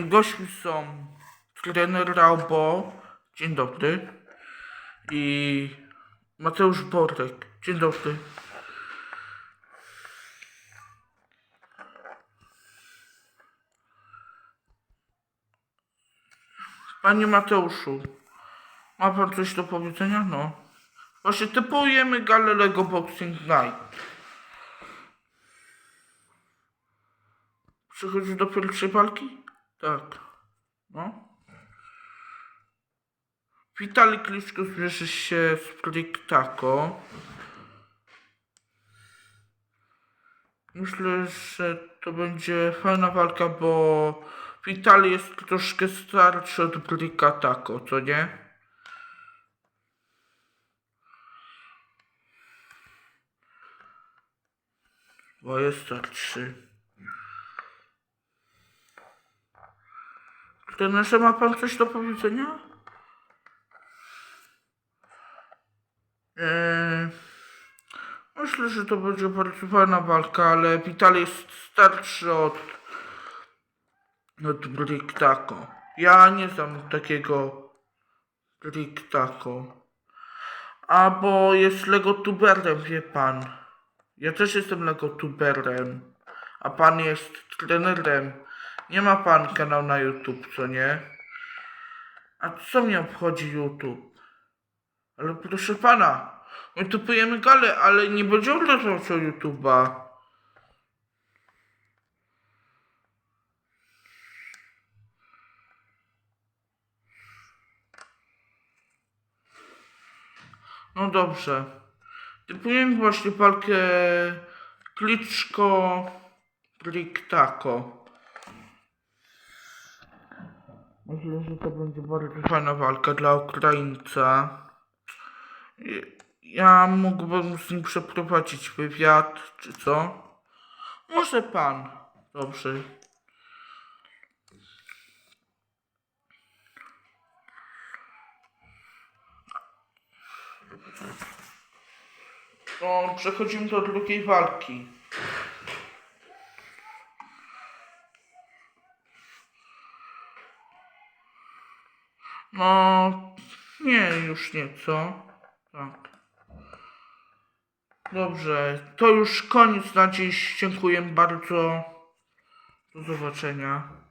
Gośćmi są trener Raubo, dzień dobry, i Mateusz Borek, dzień dobry. Panie Mateuszu, ma pan coś do powiedzenia? No. Właśnie typujemy galę Lego Boxing Night. Przychodzi do pierwszej walki? Tak. No. Witali Kliczko zmierzy się z Pliktako. Myślę, że to będzie fajna walka, bo Witali jest troszkę starszy od Plikatako, co nie? Bo jest starszy. Trenerze, ma pan coś do powiedzenia? Eee, myślę, że to będzie bardzo fajna walka, ale Vital jest starszy od, od Briktako. Ja nie znam takiego Briktako. A bo jest legotuberem, wie pan. Ja też jestem legotuberem. A pan jest trenerem. Nie ma pan kanał na YouTube, co nie? A co mnie obchodzi YouTube? Ale proszę pana, my tupujemy galę, ale nie będzie oglądał co YouTube'a. No dobrze. Typujemy właśnie walkę Kliczko Bliktako. Myślę, że to będzie bardzo fajna walka dla Ukraińca. Ja mógłbym z nim przeprowadzić wywiad, czy co? Może pan. Dobrze. To przechodzimy do drugiej walki. No, nie, już nie, co? Tak. Dobrze, to już koniec na dziś. Dziękuję bardzo. Do zobaczenia.